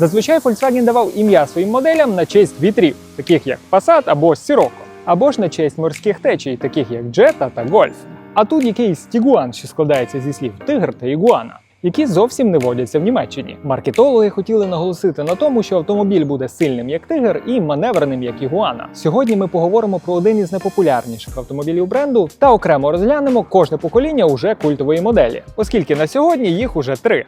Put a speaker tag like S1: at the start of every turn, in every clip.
S1: Зазвичай Volkswagen давав ім'я своїм моделям на честь вітрів, таких як Passat або Sirocco, або ж на честь морських течій, таких як Jetta та Golf. А тут якийсь Tiguan, що складається зі слів тигр та ігуана. Які зовсім не водяться в Німеччині. Маркетологи хотіли наголосити на тому, що автомобіль буде сильним як тигр і маневреним як ігуана. Сьогодні ми поговоримо про один із найпопулярніших автомобілів бренду та окремо розглянемо кожне покоління уже культової моделі, оскільки на сьогодні їх уже три.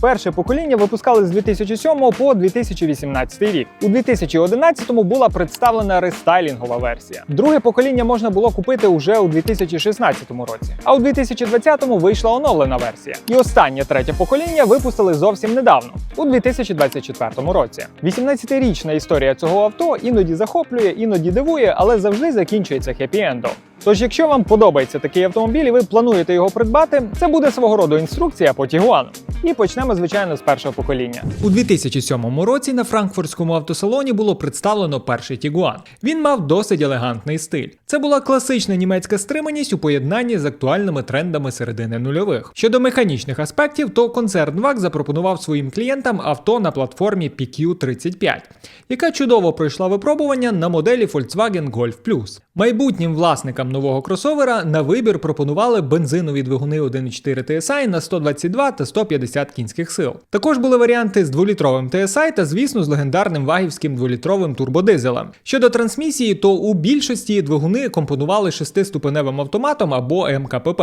S1: Перше покоління випускали з 2007 по 2018 рік. У 2011-му була представлена рестайлінгова версія. Друге покоління можна було купити уже у 2016 році. А у 2020-му вийшла оновлена версія. І останнє третє покоління випустили зовсім недавно, у 2024 році. 18-річна історія цього авто іноді захоплює, іноді дивує, але завжди закінчується хеппі-ендом. Тож, якщо вам подобається такий автомобіль і ви плануєте його придбати, це буде свого роду інструкція по Тігуану. І почнемо, звичайно, з першого покоління.
S2: У 2007 році на франкфуртському автосалоні було представлено перший Тігуан. Він мав досить елегантний стиль. Це була класична німецька стриманість у поєднанні з актуальними трендами середини нульових. Щодо механічних аспектів, то концерн ВАК запропонував своїм клієнтам авто на платформі PQ35, яка чудово пройшла випробування на моделі Volkswagen Golf Plus. Майбутнім власникам нового кросовера на вибір пропонували бензинові двигуни 1.4 TSI на 122 та 150 кінських сил. Також були варіанти з 2-літровим TSI та, звісно, з легендарним вагівським 2-літровим турбодизелем. Щодо трансмісії, то у більшості двигуни компонували шестиступеневим автоматом або МКПП.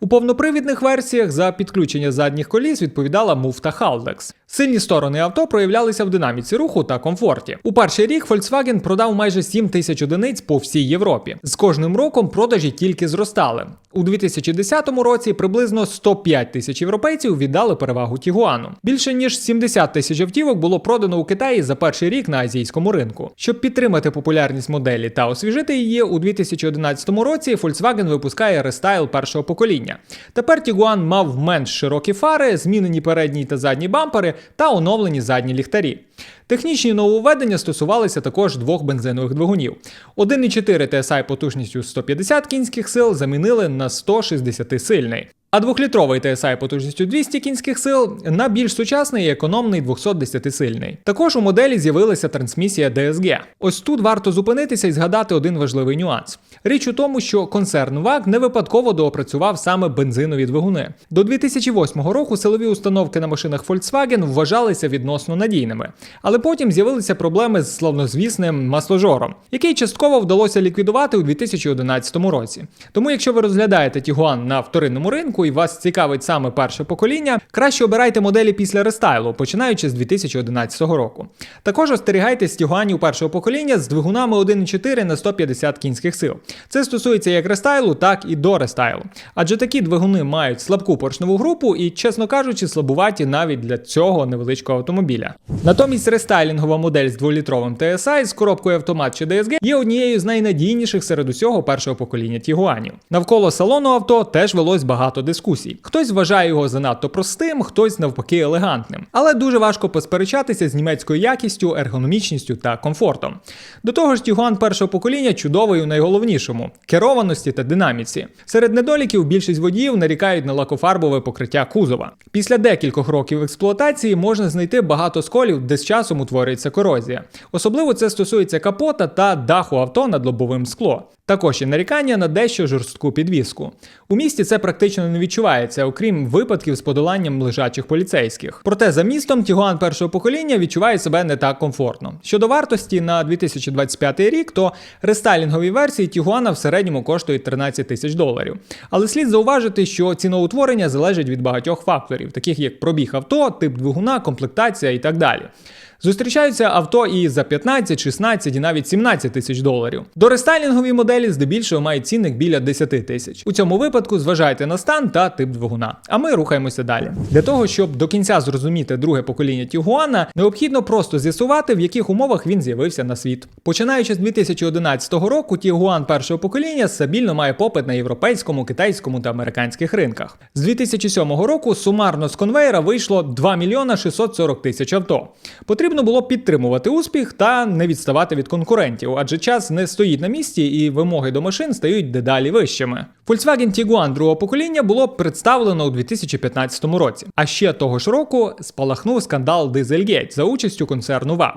S2: У повнопривідних версіях за підключення задніх коліс відповідала муфта Haldex. Сильні сторони авто проявлялися в динаміці руху та комфорті. У перший рік Volkswagen продав майже 7 тисяч одиниць по всій Європі. З кожним роком продажі тільки зростали. У 2010 році приблизно 105 тисяч європейців віддали перевагу Тігуану. Більше ніж 70 тисяч автівок було продано у Китаї за перший рік на азійському ринку. Щоб підтримати популярність моделі та освіжити її, у 2011 році Volkswagen випускає рестайл першого покоління. Тепер Тігуан мав менш широкі фари, змінені передні та задні бампери та оновлені задні ліхтарі. Технічні нововведення стосувалися також двох бензинових двигунів. 1,4 TSI потужністю 150 кінських сил замінили на 160 сильний. А 2-літровий TSI потужністю 200 кінських сил на більш сучасний і економний 210-сильний. Також у моделі з'явилася трансмісія DSG. Ось тут варто зупинитися і згадати один важливий нюанс. Річ у тому, що концерн ВАГ не випадково доопрацював саме бензинові двигуни. До 2008 року силові установки на машинах Volkswagen вважалися відносно надійними, але потім з'явилися проблеми з славнозвісним масложором, який частково вдалося ліквідувати у 2011 році. Тому, якщо ви розглядаєте Тігуан на вторинному ринку і вас цікавить саме перше покоління, краще обирайте моделі після рестайлу, починаючи з 2011 року. Також остерігайтесь Тігуанів першого покоління з двигунами 1,4 на 150 кінських сил. Це стосується як рестайлу, так і до рестайлу. Адже такі двигуни мають слабку поршневу групу і, чесно кажучи, слабуваті навіть для цього невеличкого автомобіля. Натомість рестайлінгова модель з 2-літровим TSI з коробкою автомат чи DSG є однією з найнадійніших серед усього першого покоління Тігуанів. Навколо салону авто теж велось багато дискусій. Хтось вважає його занадто простим, хтось навпаки елегантним. Але дуже важко посперечатися з німецькою якістю, ергономічністю та комфортом. До того ж, Тігуан першого покоління чудовий у найголовнішому керованості та динаміці. Серед недоліків більшість водіїв нарікають на лакофарбове покриття кузова. Після декількох років експлуатації можна знайти багато сколів, де з часом утворюється корозія. Особливо це стосується капота та даху авто над лобовим скло. Також є нарікання на дещо жорстку підвіску. У місті це практично не відчувається, окрім випадків з подоланням лежачих поліцейських. Проте за містом Тігуан першого покоління відчуває себе не так комфортно. Щодо вартості на 2025 рік, то рестайлінгові версії Тігуана в середньому коштують 13 тисяч доларів. Але слід зауважити, що ціноутворення залежить від багатьох факторів, таких як пробіг авто, тип двигуна, комплектація і так далі. Зустрічаються авто і за 15, 16 і навіть 17 тисяч доларів. До рестайлінгові моделі здебільшого мають цінник біля 10 тисяч. У цьому випадку зважайте на стан та тип двигуна. А ми рухаємося далі. Для того, щоб до кінця зрозуміти друге покоління Тігуана, необхідно просто з'ясувати, в яких умовах він з'явився на світ. Починаючи з 2011 року, Тігуан першого покоління стабільно має попит на європейському, китайському та американських ринках. З 2007 року сумарно з конвейера вийшло 2 мільйона 640 тисяч авто. Було підтримувати успіх та не відставати від конкурентів, адже час не стоїть на місці і вимоги до машин стають дедалі вищими. Volkswagen Tiguan другого покоління було представлено у 2015 році. А ще того ж року спалахнув скандал Dieselgate за участю концерну VAG.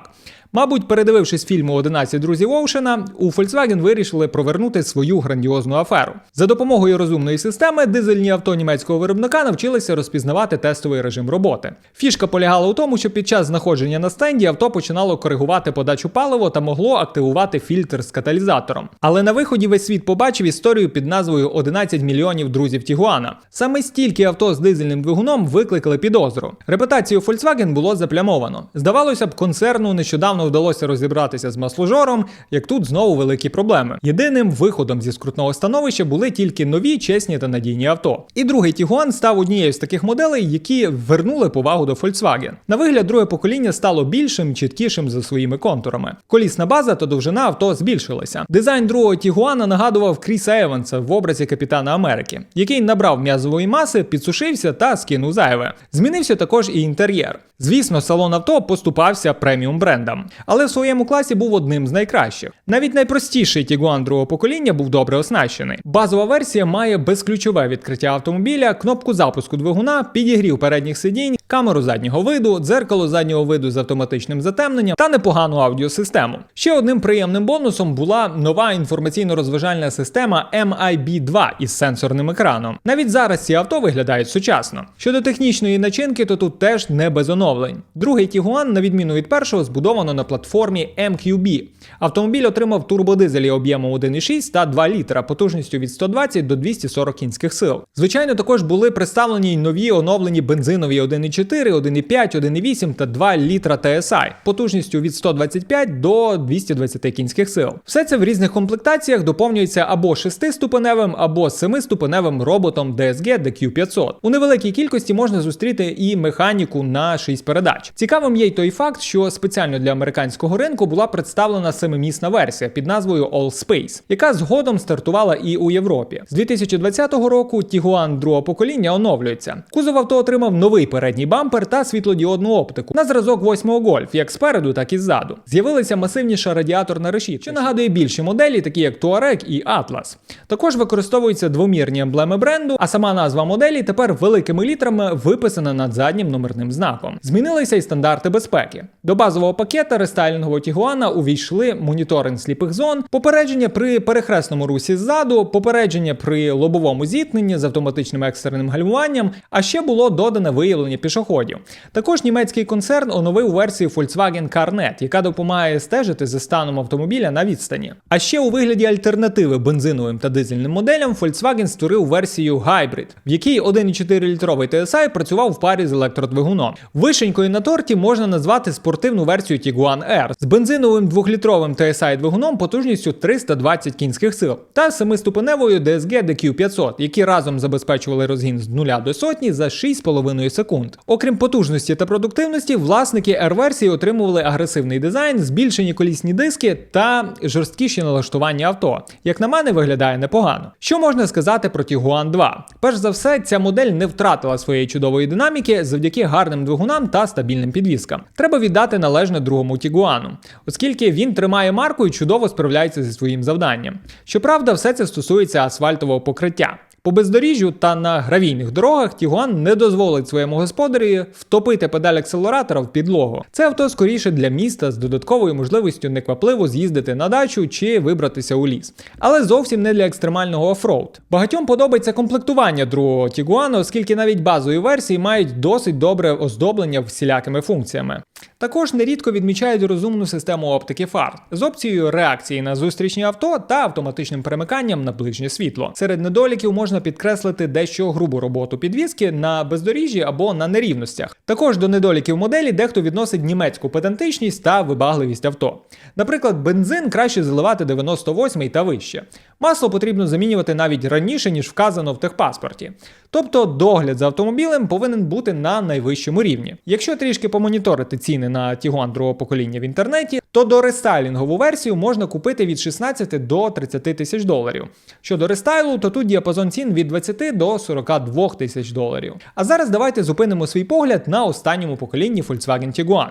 S2: Мабуть, передивившись фільму «11 друзів Оушена, у Volkswagen вирішили провернути свою грандіозну аферу. За допомогою розумної системи дизельні авто німецького виробника навчилися розпізнавати тестовий режим роботи. Фішка полягала у тому, що під час знаходження на стенді авто починало коригувати подачу палива та могло активувати фільтр з каталізатором. Але на виході весь світ побачив історію під назвою «11 мільйонів друзів Тігуана. Саме стільки авто з дизельним двигуном викликали підозру. Репутацію Volkswagen було заплямовано. Здавалося б, концерну нещодавно вдалося розібратися з масложором, як тут знову великі проблеми. Єдиним виходом зі скрутного становища були тільки нові, чесні та надійні авто. І другий Тігуан став однією з таких моделей, які вернули повагу до Volkswagen. На вигляд, друге покоління стало більшим, чіткішим за своїми контурами. Колісна база та довжина авто збільшилася. Дизайн другого Тігуана нагадував Кріса Еванса в образі капітана Америки, який набрав м'язової маси, підсушився та скинув зайве. Змінився також і інтер'єр. Звісно, салон авто поступався преміум брендам, але в своєму класі був одним з найкращих. Навіть найпростіший Тігуан другого покоління був добре оснащений. Базова версія має безключове відкриття автомобіля, кнопку запуску двигуна, підігрів передніх сидінь, камеру заднього виду, дзеркало заднього виду з автоматичним затемненням та непогану аудіосистему. Ще одним приємним бонусом була нова інформаційно-розважальна система MIB2 із сенсорним екраном. Навіть зараз ці авто виглядають сучасно. Щодо технічної начинки, то тут теж не без оновлень. Другий Тігуан, на відміну від першого, збудовано на платформі MQB. Автомобіль отримав турбодизелі об'ємом 1,6 та 2 літра потужністю від 120 до 240 кінських сил. Звичайно, також були представлені й нові оновлені бензинові 1,4, 1,5, 1,8 та 2 літра TSI потужністю від 125 до 220 кінських сил. Все це в різних комплектаціях доповнюється або 6-ступеневим, або 7-ступеневим роботом DSG DQ500. У невеликій кількості можна зустріти і механіку на 6 передач. Цікавим є й той факт, що спеціально для американського ринку була представлена семимісна версія під назвою All Space, яка згодом стартувала і у Європі. З 2020 року Tiguan другого покоління оновлюється. Кузов авто отримав новий передній бампер та світлодіодну оптику на зразок 8-го Golf, як спереду, так і ззаду. З'явилася масивніша радіаторна решітка, що нагадує більші моделі, такі як Touareg і Atlas. Також використовуються двомірні емблеми бренду, а сама назва моделі тепер великими літрами виписана над заднім номерним знаком. Змінилися й стандарти безпеки. До базового пакета рестайлінгового Тігуана увійшли моніторинг сліпих зон, попередження при перехресному русі ззаду, попередження при лобовому зіткненні з автоматичним екстреним гальмуванням, а ще було додане виявлення пішоходів. Також німецький концерн оновив версію Volkswagen CarNet, яка допомагає стежити за станом автомобіля на відстані. А ще у вигляді альтернативи бензиновим та дизельним моделям Volkswagen створив версію Hybrid, в якій 1,4-літровий TSI працював в парі з електродвигуном. Вишенькою на торті можна назвати спортивну версію Tiguan R з бензиновим 2-літровим TSI двигуном потужністю 320 кінських сил та 7-ступеневою DSG DQ500, які разом забезпечували розгін з 0 до сотні за 6,5 секунд. Окрім потужності та продуктивності, власники R-версії отримували агресивний дизайн, збільшені колісні диски та жорсткіші налаштування авто. Як на мене, виглядає непогано. Що можна сказати про Tiguan 2? Перш за все, ця модель не втратила своєї чудової динаміки завдяки гарним двигунам та стабільним підвіскам. Треба віддати належне другому Тігуану, оскільки він тримає марку і чудово справляється зі своїм завданням. Щоправда, все це стосується асфальтового покриття. По бездоріжжю та на гравійних дорогах Тігуан не дозволить своєму господарі втопити педаль акселератора в підлогу. Це авто скоріше для міста з додатковою можливістю неквапливо з'їздити на дачу чи вибратися у ліс. Але зовсім не для екстремального офроуд. Багатьом подобається комплектування другого Тігуану, оскільки навіть базові версії мають досить добре оздоблення всілякими функціями. Також нерідко відмічають розумну систему оптики фар з опцією реакції на зустрічні авто та автоматичним перемиканням на ближнє світло. Серед недоліків можна підкреслити дещо грубу роботу підвіски на бездоріжжі або на нерівностях. Також до недоліків моделі дехто відносить німецьку педантичність та вибагливість авто. Наприклад, бензин краще заливати 98 та вище. Масло потрібно замінювати навіть раніше, ніж вказано в техпаспорті. Тобто догляд за автомобілем повинен бути на найвищому рівні. Якщо трішки помоніторити ціни на Tiguan другого покоління в інтернеті, то до рестайлінгову версію можна купити від 16 до 30 тисяч доларів. Щодо рестайлу, то тут діапазон цін від 20 до 42 тисяч доларів. А зараз давайте зупинимо свій погляд на останньому поколінні Volkswagen Tiguan.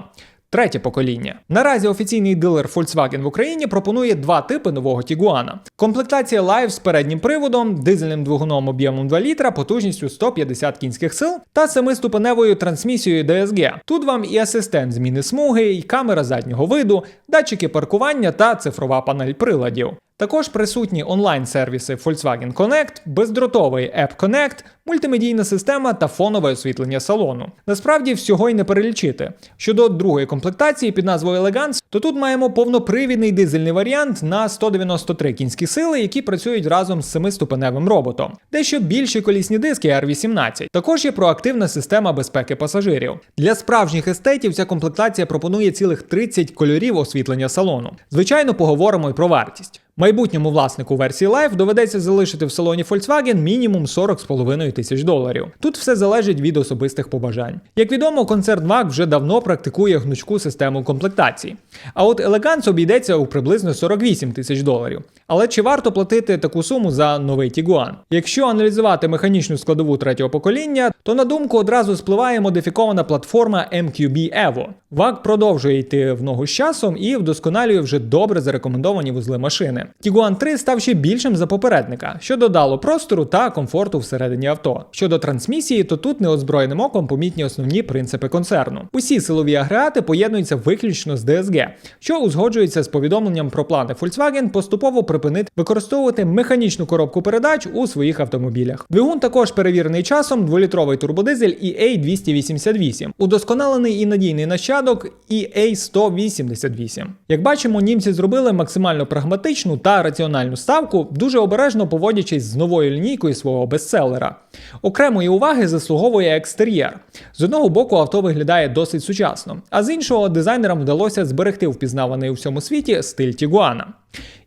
S2: Третє покоління. Наразі офіційний дилер Volkswagen в Україні пропонує два типи нового Тігуана. Комплектація Live з переднім приводом, дизельним двигуном об'ємом 2 літра, потужністю 150 кінських сил та семиступеневою трансмісією DSG. Тут вам і асистент зміни смуги, і камера заднього виду, датчики паркування та цифрова панель приладів. Також присутні онлайн-сервіси Volkswagen Connect, бездротовий App Connect, мультимедійна система та фонове освітлення салону. Насправді всього й не перелічити. Щодо другої комплектації під назвою Elegance, то тут маємо повнопривідний дизельний варіант на 193 кінські сили, які працюють разом з семиступеневим роботом. Дещо більші колісні диски R18. Також є проактивна система безпеки пасажирів. Для справжніх естетів ця комплектація пропонує цілих 30 кольорів освітлення салону. Звичайно, поговоримо і про вартість. Майбутньому власнику версії Life доведеться залишити в салоні Volkswagen мінімум 40,5 тисяч доларів. Тут все залежить від особистих побажань. Як відомо, концерт VAG вже давно практикує гнучку систему комплектації. А от Elegance обійдеться у приблизно 48 тисяч доларів. Але чи варто платити таку суму за новий Tiguan? Якщо аналізувати механічну складову третього покоління, то на думку одразу спливає модифікована платформа MQB Evo. VAG продовжує йти в ногу з часом і вдосконалює вже добре зарекомендовані вузли машини. Tiguan 3 став ще більшим за попередника, що додало простору та комфорту всередині авто. Щодо трансмісії, то тут неозброєним оком помітні основні принципи концерну. Усі силові агрегати поєднуються виключно з DSG, що узгоджується з повідомленням про плани Volkswagen поступово припинити використовувати механічну коробку передач у своїх автомобілях. Двигун також перевірений часом, 2-літровий турбодизель EA288, удосконалений і надійний нащадок EA188. Як бачимо, німці зробили максимально прагматичну та раціональну ставку, дуже обережно поводячись з новою лінійкою свого бестселера. Окремої уваги заслуговує екстер'єр. З одного боку, авто виглядає досить сучасно, а з іншого дизайнерам вдалося зберегти впізнаваний у всьому світі стиль Тігуана.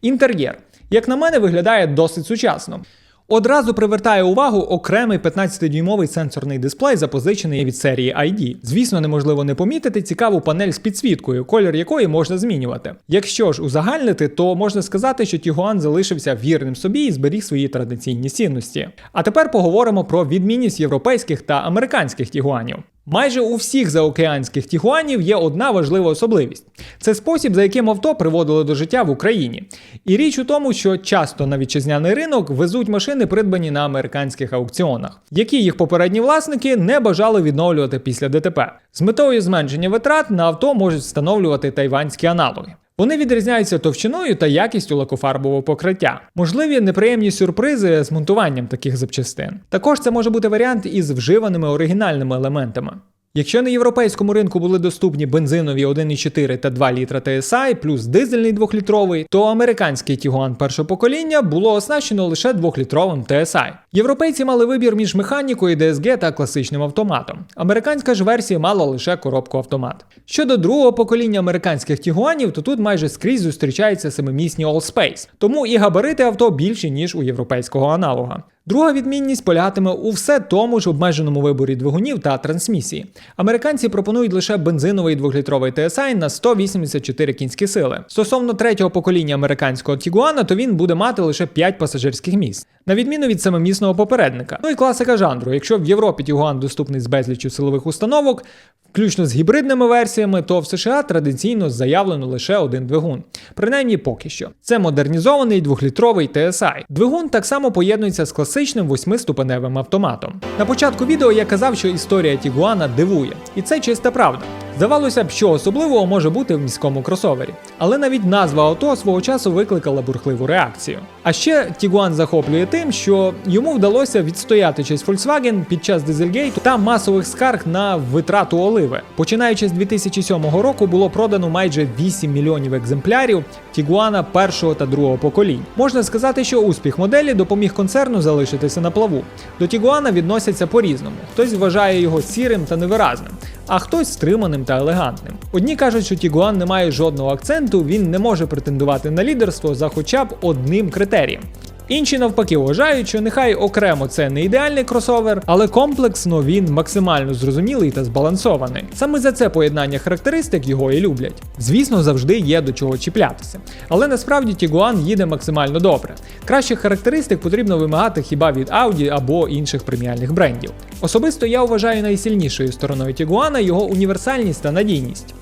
S2: Інтер'єр, як на мене, виглядає досить сучасно. Одразу привертає увагу окремий 15-дюймовий сенсорний дисплей, запозичений від серії ID. Звісно, неможливо не помітити цікаву панель з підсвіткою, колір якої можна змінювати. Якщо ж узагальнити, то можна сказати, що Tiguan залишився вірним собі і зберіг свої традиційні цінності. А тепер поговоримо про відмінність європейських та американських Тігуанів. Майже у всіх заокеанських тігуанів є одна важлива особливість: це спосіб, за яким авто приводили до життя в Україні. І річ у тому, що часто на вітчизняний ринок везуть машини, придбані на американських аукціонах, які їх попередні власники не бажали відновлювати після ДТП. З метою зменшення витрат на авто можуть встановлювати тайванські аналоги. Вони відрізняються товщиною та якістю лакофарбового покриття. Можливі неприємні сюрпризи з монтуванням таких запчастин. Також це може бути варіант із вживаними оригінальними елементами. Якщо на європейському ринку були доступні бензинові 1,4 та 2 літра TSI плюс дизельний 2-літровий, то американський Tiguan першого покоління було оснащено лише 2-літровим TSI. Європейці мали вибір між механікою DSG та класичним автоматом. Американська ж версія мала лише коробку автомат. Щодо другого покоління американських Тігуанів, то тут майже скрізь зустрічаються семимісні Allspace, тому і габарити авто більші ніж у європейського аналога. Друга відмінність полягатиме у все тому ж обмеженому виборі двигунів та трансмісії. Американці пропонують лише бензиновий 2-літровий TSI на 184 кінські сили. Стосовно третього покоління американського Тігуана, то він буде мати лише 5 пасажирських місць, на відміну від самомісного попередника. Ну і класика жанру. Якщо в Європі Тігуан доступний з безліччю силових установок, включно з гібридними версіями, то в США традиційно заявлено лише один двигун. Принаймні поки що. Це модернізований 2-літровий TSI. Двигун так само поєднується з класичним 8-ступеневим автоматом. На початку відео я казав, що історія Тігуана дивує, і це чиста правда. Здавалося б, що особливого може бути в міському кросовері, але навіть назва авто свого часу викликала бурхливу реакцію. А ще Тігуан захоплює тим, що йому вдалося відстояти честь Volkswagen під час дизельгейту та масових скарг на витрату оливи. Починаючи з 2007 року було продано майже 8 мільйонів екземплярів Тігуана першого та другого поколінь. Можна сказати, що успіх моделі допоміг концерну залишитися на плаву. До Тігуана відносяться по-різному. Хтось вважає його сірим та невиразним, а хтось стриманим та елегантним. Одні кажуть, що Тігуан не має жодного акценту, він не може претендувати на лідерство за хоча б одним критерієм. Інші навпаки вважають, що нехай окремо це не ідеальний кросовер, але комплексно він максимально зрозумілий та збалансований. Саме за це поєднання характеристик його і люблять. Звісно, завжди є до чого чіплятися. Але насправді Tiguan їде максимально добре. Кращих характеристик потрібно вимагати хіба від Audi або інших преміальних брендів. Особисто я вважаю найсильнішою стороною Tiguan його універсальність та надійність.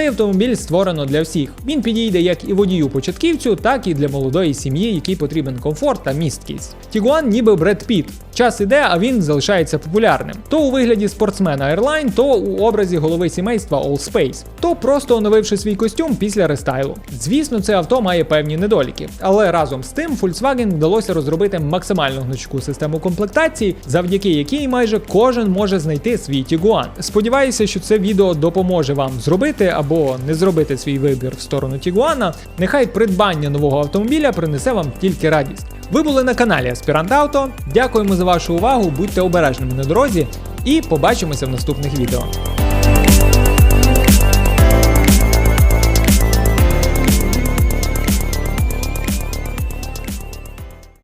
S2: Це Цей автомобіль створено для всіх. Він підійде як і водію-початківцю, так і для молодої сім'ї, якій потрібен комфорт та місткість. Тігуан ніби Бред Піт. Час іде, а він залишається популярним. То у вигляді спортсмена Airline, то у образі голови сімейства Allspace, то просто оновивши свій костюм після рестайлу. Звісно, це авто має певні недоліки, але разом з тим Volkswagen вдалося розробити максимально гнучку систему комплектації, завдяки якій майже кожен може знайти свій Tiguan. Сподіваюся, що це відео допоможе вам зробити або не зробити свій вибір в сторону Тігуана, Нехай придбання нового автомобіля принесе вам тільки радість. Ви були на каналі Аспірант Авто. Дякуємо за вашу увагу, будьте обережними на дорозі і побачимося в наступних відео.